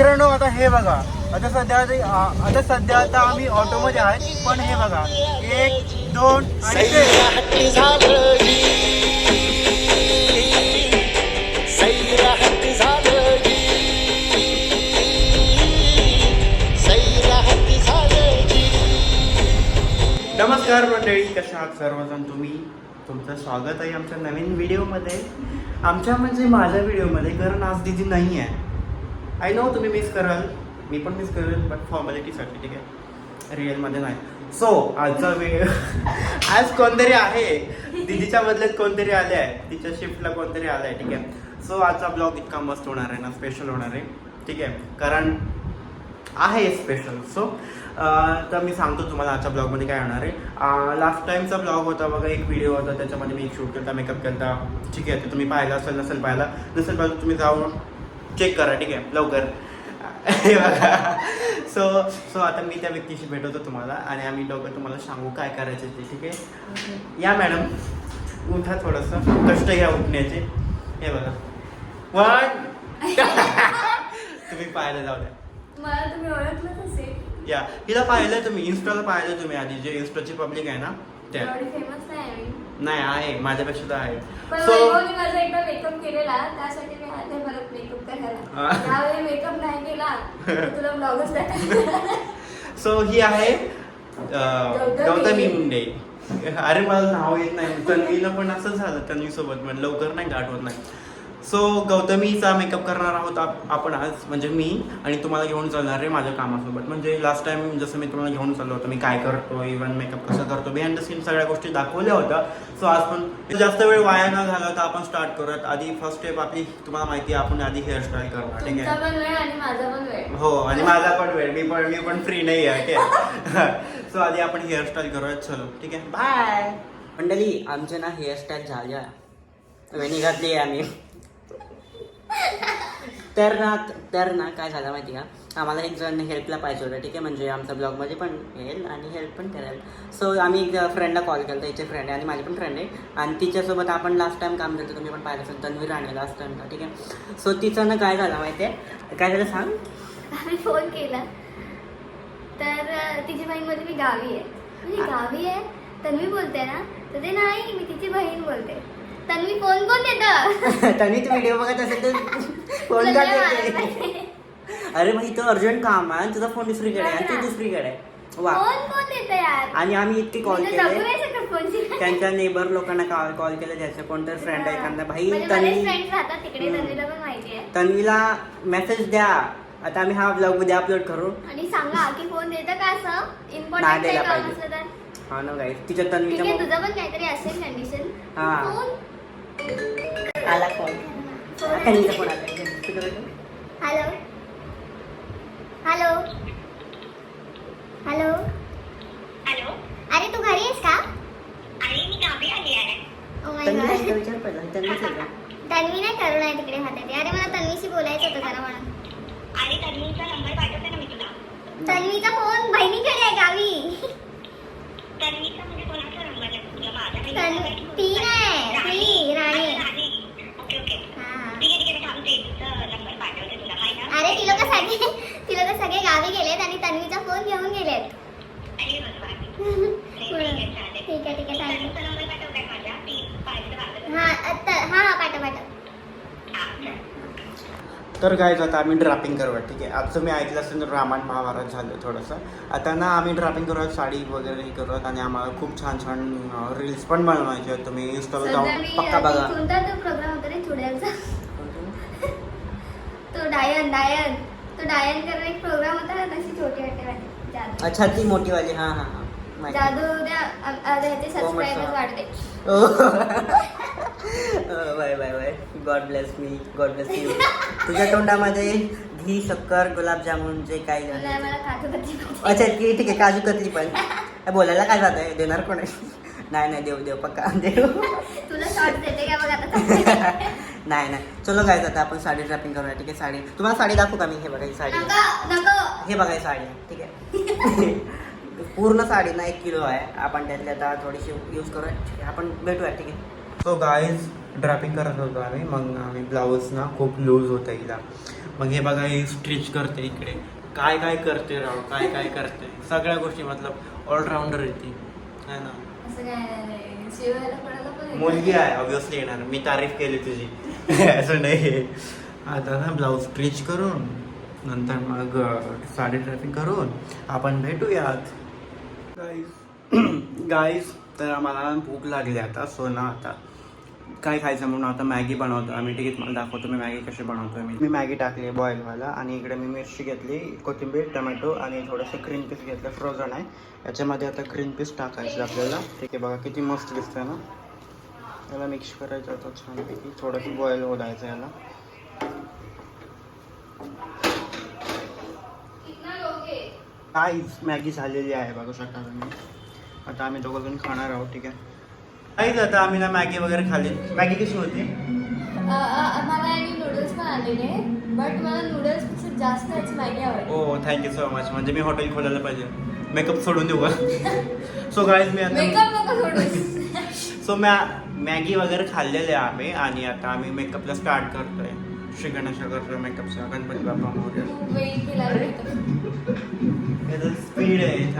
मित्रांनो आता हे बघा. आता सध्या आता सध्या आता आम्ही ऑटोमध्ये आहे पण हे बघा. एक दोन आणि ते सैराट झालं जी सैराट झालं जी सैराट झालं जी नमस्कार मंडळी कशा आहात सर्वजण तुम्ही? तुमचं स्वागत आहे आमच्या नवीन व्हिडिओमध्ये. आमच्या म्हणजे माझ्या व्हिडिओमध्ये कारण आज दिदी नाही आहे. आय नो तुम्ही मिस कराल. मी पण मिस करेल बट फॉर्मॅलिटीसाठी ठीक आहे? रिअलमध्ये नाही. सो आजचा वेळ. आज कोणतरी आहे. दिदीच्या बदल्यात कोणतरी आले आहे. तिच्या शिफ्टला कोणतरी आलं आहे ठीक आहे? सो आजचा ब्लॉग इतका मस्त होणार आहे ना? स्पेशल होणार आहे ठीक आहे? कारण आहे स्पेशल सो तर मी सांगतो तुम्हाला आजच्या ब्लॉगमध्ये काय होणार आहे. लास्ट टाइमचा ब्लॉग होता बघा एक व्हिडिओ होता त्याच्यामध्ये मी एक शूट केला मेकअप केला ठीक आहे? ते तुम्ही पाहिला असेल नसेल पाहिला नसेल पाहिलं तुम्ही जाऊन चेक करा ठीक आहे? लवकर. हे बघा. सो सो आता मी त्या व्यक्तीशी भेटवतो तुम्हाला आणि आम्ही दोघं तुम्हाला सांगू काय करायचं ते ठीक आहे? या मॅडम. उठा थोडंसं. कष्ट घ्या उठण्याचे. हे बघा. वन तुम्ही पाहायला जाऊ द्या. मला तुम्ही ओळखलंच असेल या. हिला पाहिलं तुम्ही. इन्स्टाला पाहिलं तुम्ही आधी. जे इन्स्टाची पब्लिक आहे ना त्या. फेमस आहे नाही आहे. माझ्यापेक्षा तर आहे. पण सो वैभवने माझा एकदा मेकअप केलेला. त्यासाठी मी आले मला मेकअप करायला हा. त्यावेळी मेकअप नाही केला तर तुला ब्लॉगच टाकायचा सो ही आहे अं, गौतमी. गौतमी मुंडे. अरे मला नाव येत नाही. तन्वीला पण असं झालं तन्वी सोबत म्हणजे लवकर नाही आठवत नाही. सो गौतमीचा मेकअप करणार आहोत आप- आपण आज. म्हणजे मी आणि तुम्हाला घेऊन चालणार आहे माझ्या कामासोबत. म्हणजे लास्ट टाइम जसं मी तुम्हाला घेऊन चाललो होतो मी काय करतो इव्हन मेकअप कसं करतो बिहाइंड द सीन सगळ्या गोष्टी दाखवल्या होत्या. सो आज पण जास्त वेळ वाया न घालवता आपण स्टार्ट करूयात. आधी फर्स्ट स्टेप आपली तुम्हाला माहिती आहे आपण आधी हेअरस्टाईल करणार ठीक आहे? हो आणि माझा पण वेळ. मी पण मी पण फ्री नाही आहे ठीक सो आधी आपण हेअरस्टाईल करूयात. चलो ठीक आहे? बाय मंडळी आमचे ना हेअरस्टाईल झाल्या वेणी घातली आहे आम्ही. तर ना तर ना काय झालं माहिती का? आम्हाला एक जण हेल्पला पाहिजे होतं ठीक आहे? म्हणजे आमच्या ब्लॉगमध्ये पण येईल आणि हेल्प पण करेल. सो आम्ही एक फ्रेंडला कॉल केला हिचे फ्रेंड आहे आणि माझी पण फ्रेंड आहे. आणि तिच्यासोबत आपण लास्ट टाइम काम केलं तुम्ही पण पाहिलं असेल तन्वी राणे लास्ट टाइमला ठीक आहे? सो तिचं ना काय झालं माहिती आहे? काय झालं सांग? आम्ही फोन केला. तर तिची बहीणमध्ये मी गावी आहे. म्हणजे गावी आहे तन्वी बोलते ना तर ते नाही मी तिची बहीण बोलते. तन्वी फोन कोण देतं? तन्वी तू व्हिडिओ बघत असेल तर फोन का देते? अरे भाई तो अर्जंट काम आहे आणि तुझा फोन दुसरीकडे आहे आणि तू दुसरीकडे आहे. वा. फोन कोण देतं यार? आणि आम्ही इतके कॉल. केले त्यांच्या नेबर लोकांना कॉल कॉल केले ज्याचं कोणतरी फ्रेंड आहे एखादा भाई म्हणजे तन्वी. तन्वीला मेसेज द्या. आता आम्ही हा ब्लॉग उद्या अपलोड करू. आणि सांगा की फोन देतं का असं? इम्पॉर्टंट हा ना गाईस तिच्या तन्वीच्या तुझं पण काहीतरी असेल कंडिशन हा. आला फोन तन्वीचा फोन आला. हॅलो हॅलो हॅलो हॅलो अरे तू घरी आहेस का? आणि मी गावी आली आहे. Oh विचार? तन्वी नाही करुण आहे तिकडे हातात अरे मला तन्वीशी बोलायचं होतं जरा म्हणून. आणि तन्वीचा नंबर पाठवते ना मी तुला. तन्वीचा फोन बहिणीकडे आहे गावी. तन्वीचा म्हणजे कोणाचा नंबर आहे? तुला माझा? ती नाही, ती, राणी. अच्छा, राणी. ओके ओके हा. ठीक आहे ठीक आहे मी थांबते तुझा नंबर पाठवते तुला हाय ना अरे ती लोक सगळे ती लोक सगळे गावी गेलेत आणि तन्वीचा फोन घेऊन गेलेत. ठीक आहे ठीक आहे तर. हा आता हा पाठव पाठव. चल. तर काय आता आम्ही ड्रापिंग करूया ठीक आहे? आजचं मी ऐकलं असेल तर रामायण महाभारत झालं थोडंसं. आता ना आम्ही ड्रापिंग करूयात साडी वगैरे हे करूयात आणि आम्हाला खूप छान छान रील्स पण बनवायचे आहेत. तुम्ही इंस्टाला सध्या जाऊन पक्का बघा. कोणता तो प्रोग्राम होता रे चुड्याचा तो डायन डायन. तो करून एक प्रोग्राम होता ना तशी छोटी जादू. अच्छा ती मोठी वाली हा हा हा. माहिती. जादू उद्या अ- अ- ह्याचे हो, मस्त. सबस्क्रायबर्स वाढते bye bye bye. God bless me God bless you तुझ्या तोंडामध्ये घी शक्कर गुलाबजामुन जे काही झालं मला अच्छा की ठीक आहे काजू कतली पण. काय बोलायला काय जात आहे देणार कोण आहे? नाही नाही देव देव पक्का देव तुला शॉर्ट देते का बघ आता नाही नाही. चलो काय आता आपण साडी ड्रॅपिंग करूया ठीक आहे? साडी. तुम्हाला साडी दाखवू का मी? हे बघा ही साडी. हे बघा ही साडी. आहे, ठीक आहे? पूर्ण साडी ना एक किलो आहे. आपण त्यातल्या आता थोडीशी यूज करूया. ठीक आहे आपण भेटूया ठीक आहे? सो गाईज ड्रापिंग करत होतो आम्ही. मग आम्ही ब्लाऊज ना खूप लूज होतं हिला. मग हे बघा हे स्ट्रिच करते इकडे. काय काय करते राव? काय काय करते? सगळ्या गोष्टी मतलब ऑलराऊंडर येते है ना. मुलगी आहे ऑब्विसली येणार. मी तारीफ केली तुझी. असं नाही. आता ना ब्लाऊज स्टिच करून नंतर मग साडी ड्रेसिंग करून आपण भेटूयात. गाईज गाईज तर आम्हाला भूक लागली आता सो ना आता. काय खायचं म्हणून आता मॅगी बनवतो. आम्ही ठीक आहे तुम्हाला दाखवतो मी मॅगी कशी बनवतो मी मी मॅगी टाकली बॉईलवाला आणि इकडे मी मिरची घेतली कोथिंबीर टमॅटो आणि थोडंसं ग्रीन पीस घेतलं. फ्रोझन आहे. याच्यामध्ये आता ग्रीन पीस टाकायचं आपल्याला. ठीक आहे बघा किती मस्त दिसतंय ना. याला मिक्स करायचं होतं छानपैकी थोडंसं बॉईल द्यायचं याला. काहीच मॅगी झालेली आहे बघू शकता तुम्ही आता आम्ही दोघं जण खाणार आहोत ठीक आहे. काहीच आता आम्ही ना मॅगी वगैरे खाल्ली. मॅगी कशी होती? मला नूडल्स पण आलेले बट मला नूडल्सपेक्षा मॅगी हो थँक्यू सो मच म्हणजे मी हॉटेल खोलायला पाहिजे. मेकअप सोडून देऊ का? सो गाईज मी आता मेकअप नको सोडूस सो मॅ मॅगी वगैरे खाल्लेले आहे आम्ही आणि आता आम्ही मेकअपला स्टार्ट करतोय. श्री गणेश मेकअपचा गणपती बाप्पा मोर्या स्पीड आहे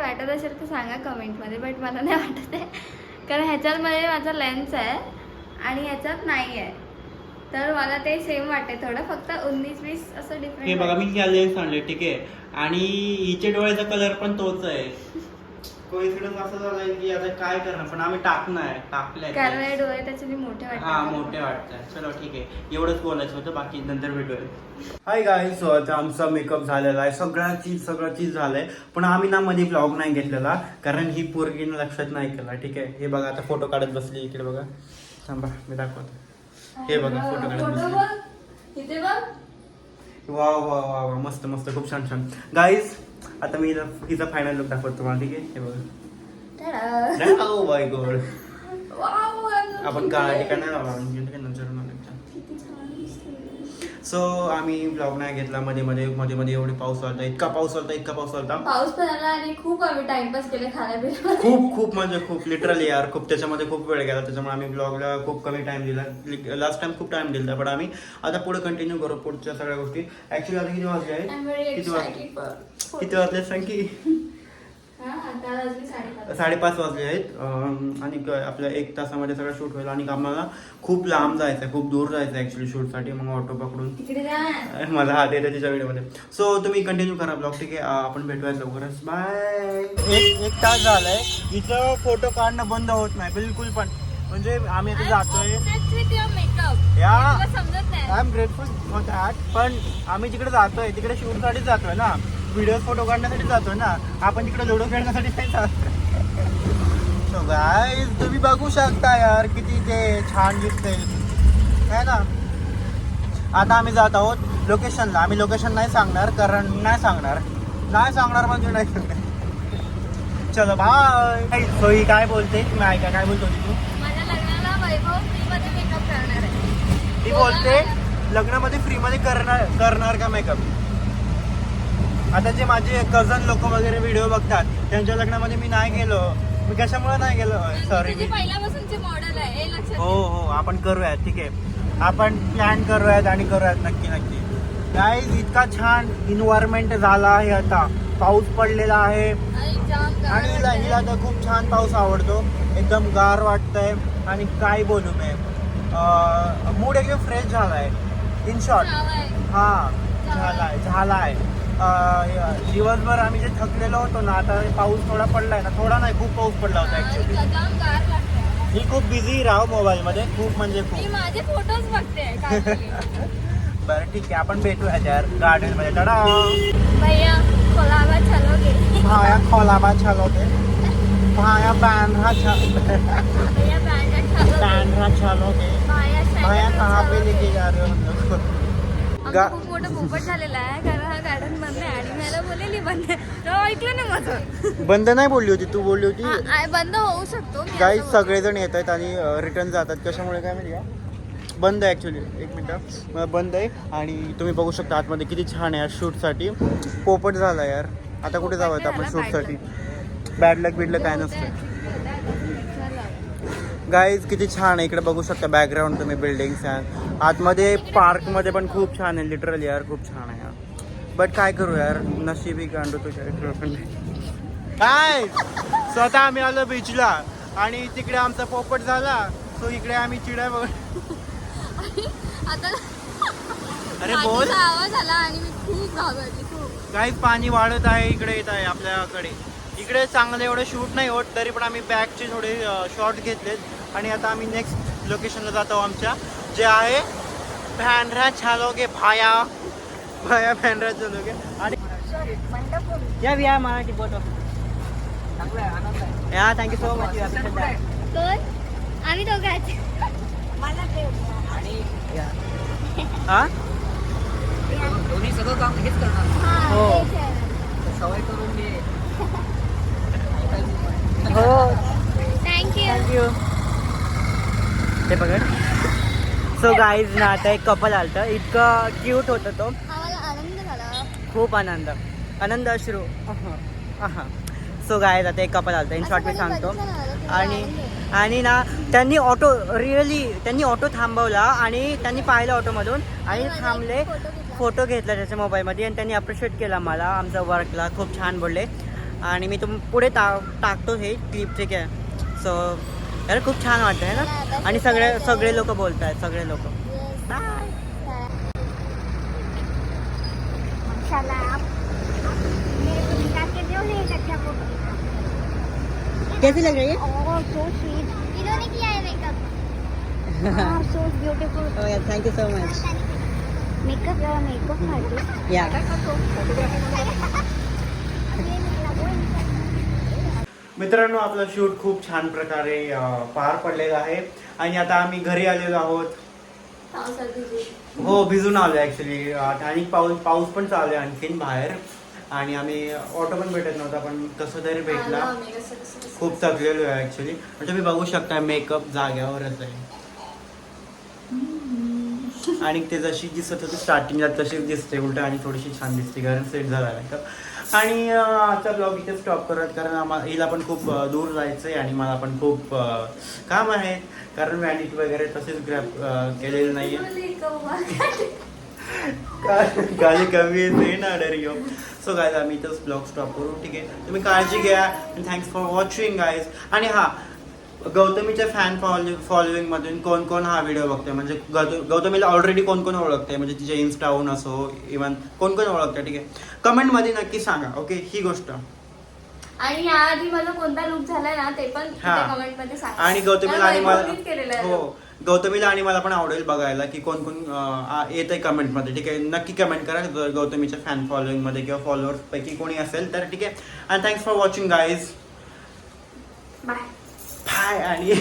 डिफरंट वाटत असेल तर सांगा कमेंटमध्ये बट मला नाही वाटत आहे. कारण ह्याच्यामध्ये माझा लेन्स आहे आणि ह्याच्यात नाही आहे. तर मला ते सेम वाटते थोडं फक्त उन्नीस वीस असं डिफरंट बघा मी लेन्स आणले ठीक आहे. आणि हिचे डोळ्याचा कलर पण तोच आहे. कोइन्सिडन्स असं झालाय की आता काय करणार? पण आम्ही टाकणार टाकलंय. कारण हे डोळे त्याचे मोठे वाटतात हा मोठे वाटतात. चलो ठीक आहे. एवढंच बोलायचं होतं बाकी नंतर भेटूया. हाय गाय सो आता आमचा मेकअप झालेला आहे. सगळा चीज सगळं चीज झालंय. पण आम्ही ना मध्ये ब्लॉग नाही घेतलेला कारण ही पोरगीनं लक्षात नाही केला. ठीक आहे? हे बघा आता फोटो काढत बसली इकडे बघा. थांबा मी दाखवतो. हे बघा फोटो काढत बसली. बघ. इथे बघ. वा वा वा वा मस्त मस्त. खूप छान छान. गाईज आता मी हिचा- फायनल लुक दाखवतो तुम्हाला ठीक आहे हे. बघा बाय गॉड आपण किती का आहे? ठिकाणी लावला नंतर नंतर किती छान दिसते. सो आम्ही ब्लॉग नाही घेतला मध्ये मध्ये मध्ये मध्ये एवढी पाऊस आलता इतका पाऊस आलता इतका पाऊस आलता. पाऊस पण आला आणि खूप आम्ही टाइमपास केले खाण्यापिण्यामध्ये. खूप खूप म्हणजे खूप लिटरली यार खूप त्याच्यामध्ये खूप वेळ गेला त्याच्यामुळे आम्ही ब्लॉगला खूप कमी टाइम दिला. लास्ट टाइम खूप टाइम दिला पण आम्ही आता पुढे कंटिन्यू करू पुढच्या सगळ्या गोष्टी. ऍक्च्युली आता किती वाजले आहेत? किती वाजले? किती वाजले सांग की? साडेपाच. वाजले आहेत. आणि आपल्या एक तासामध्ये सगळं शूट होईल. आणि आम्हाला खूप लांब जायचं आहे खूप दूर जायचं आहे ऍक्च्युली शूटसाठी मग ऑटो पकडून. मला हात येते तिच्या व्हिडिओमध्ये सो तुम्ही कंटिन्यू करा ब्लॉग ठीक आहे? आपण भेटूयात लवकरच. बाय एक एक तास झालाय. हिचं फोटो काढणं बंद होत नाही बिलकुल पण. म्हणजे आम्ही आता जातोय. I am grateful for that पण आम्ही जिकडे जातोय तिकडे शूटसाठी जातोय ना. व्हिडिओ फोटो काढण्यासाठी जातोय ना. आपण तिकडे लुडो खेळण्यासाठी नाही जात. सो गाय तुम्ही बघू शकता यार किती ते छान दिसते है ना? आता आम्ही जात आहोत लोकेशनला आम्ही लोकेशन नाही सांगणार कारण नाही सांगणार. नाही सांगणार म्हणजे नाही सांगणार. चलो बाय सो ही काय बोलते? तुम्ही ऐका काय बोलतो तू? ती बोलते लग्नामध्ये फ्रीमध्ये करणार करणार का मेकअप आता जे माझे कझन लोक वगैरे व्हिडिओ बघतात त्यांच्या लग्नामध्ये मी नाही गेलो. मी कशामुळे नाही गेलो? सॉरी मी पहिल्यापासूनचे मॉडेल आहे हे लक्षात हो हो आपण करूयात ठीक आहे. आपण प्लॅन करूयात आणि करूयात नक्की नक्की. काय इतका छान इन्व्हायरमेंट झाला आहे आता. पाऊस पडलेला आहे. आणि हिला तर खूप छान पाऊस आवडतो. एकदम गार वाटतंय. आणि काय बोलू मी? मूड एकदम फ्रेश झालाय. In short. हा झालाय. झालाय अं, दिवसभर आम्ही जे थकलेलो होतो ना आता पाऊस थोडा पडलाय ना थोडा नाही खूप पाऊस पडला होता ऍक्च्युली ही खूप बिझी राव मोबाईल मध्ये खूप म्हणजे मी खूप माझे फ़ोटोज़ बघते बरं ठीक आहे आपण भेटूया यार गार्डन मध्ये टडा भैया कोलाबा चलोगे भाया खोलाबा चलोगे भाया बैंड चलोगे बॅनरा चलोगे भाया कहाँ पे लेके जा रहे हो हम लोग? गा- आमचा खूप मोठा पोपट झालेला आहे कारण हा गार्डन बंद आहे आणि मी याला बोललेली बंद आहे. तेव्हा ऐकलं ना माझं. बंद नाही बोलली होती तू बोलली होती आ- बंद होऊ शकतो मी काही बोलते. सगळेजण येत आहेत आणि रिटर्न जातात. कशामुळे काय माहिती का? बंद आहे ॲक्च्युली एक मिनटं. बंद आहे आणि तुम्ही बघू शकता आतमध्ये किती छान आहे यार शूटसाठी. पोपट झाला यार. आता कुठे जावं आता आपण पोपट शूटसाठी? बॅड लक बिडलं काय नसतं. गाईज किती छान आहे. इकडे बघू शकता बॅकग्राऊंड तुम्ही बिल्डिंग्स आतमध्ये पार्कमध्ये पण खूप छान आहे. लिटरली यार खूप छान आहे यार. बट काय करू यार? नशिबी गांडू तुझ्या. काय स्वतः आम्ही आलो बीचला आणि तिकडे आमचा पोपट झाला. सो इकडे आम्ही चिड्या बघ. आता अरे बोल. आवाज आला आणि मी खूप घाबरली खूप. काही पाणी वाढत आहे. इकडे येत आहे आपल्याकडे. इकडे चांगलं एवढं शूट नाही होत तरी पण आम्ही बॅगचे थोडे शॉर्ट घेतलेत. आणि आता आम्ही नेक्स्ट लोकेशनला जातो आमच्या जे आहे भॅनरा छालोगे भाया. भाया भॅनरा चलोगे आणि या या मराठी बोट या थँक्यू सो मच आम्ही दोघांच हा? दोन्ही सगळं काम हेच करणार. हा. सवय करून घे. हो. थँक्यू थँक्यू ते पकड सो गाईज ना आता एक कपल आलतं. इतकं क्यूट होतं तो. आम्हाला आनंद झाला. खूप आनंद. आनंद अश्रू. सो गायज आता एक कपल आलतं. इन शॉर्ट मी सांगतो. आणि. आणि ना त्यांनी ऑटो रिअली त्यांनी ऑटो थांबवला आणि त्यांनी पाहिलं ऑटोमधून आणि थांबले. फोटो घेतला. त्याच्या मोबाईलमध्ये आणि त्यांनी अप्रिशिएट केला मला. आमचा वर्कला खूप छान बोलले. आणि मी तुम पुढे टा टाकतो हे क्लिप ठीक आहे सो यार खूप छान वाटतं आहे ना? आणि सगळे सगळे लोक बोलत आहेत सगळे लोक. कैसी लग रही है? इन्होंने किया है makeup so beautiful thank you so much makeup makeup या मित्रांनो आपलं शूट खूप छान प्रकारे पार पडलेलं आहे. आणि आता आम्ही घरी आलेलो आहोत. हो भिजून आलो ऍक्च्युली आणि पाऊस पाऊस पण चालू आहे आणखीन बाहेर. आणि आम्ही ऑटो पण भेटत नव्हता पण कसं तरी भेटला. खूप थकलेलो आहे ऍक्च्युली म्हणजे तुम्ही बघू शकता मेकअप जाग्यावरच आहे. आणि ते जशी दिसत होती स्टार्टिंगला तशीच दिसते उलट आणि थोडीशी छान दिसते कारण सेट झाला मेकअप आणि आजचा ब्लॉग इथे स्टॉप करत कारण आम्हाला हिला पण खूप दूर जायचं आहे आणि मला पण खूप काम आहे. कारण व्हॅनिटी वगैरे तसेच ग्रॅप केलेलं नाही गाली कमी येते ना डरियो सो गायज आम्ही इथंच ब्लॉग स्टॉप करू ठीक आहे? तुम्ही काळजी घ्या थँक्स फॉर वॉचिंग गायज आणि हां गौतमीच्या फॅन फॉलोविंग मधून कोण कोण हा व्हिडिओ बघतोय? म्हणजे गौत- गौतमीला ऑलरेडी कोण कोण ओळखते म्हणजे तिच्या इन्स्टाहून असो इवन कोण कोण ओळखते ठीक आहे. कमेंटमध्ये नक्की सांगा ओके ही गोष्ट. आणि याआधी मला कोणता लुक झालाय ना ते पण हा. कमेंटमध्ये सांगा. आणि गौतमीला आणि मला हो. गौतमीला आणि मला पण आवडेल बघायला की कोण कोण येत आहे कमेंटमध्ये ठीक आहे? नक्की कमेंट करा जर गौतमीच्या फॅन फॉलोईंगमध्ये किंवा फॉलोअर्स पैकी कोणी असेल तर ठीक आहे? आणि thanks for watching guys bye bye आणि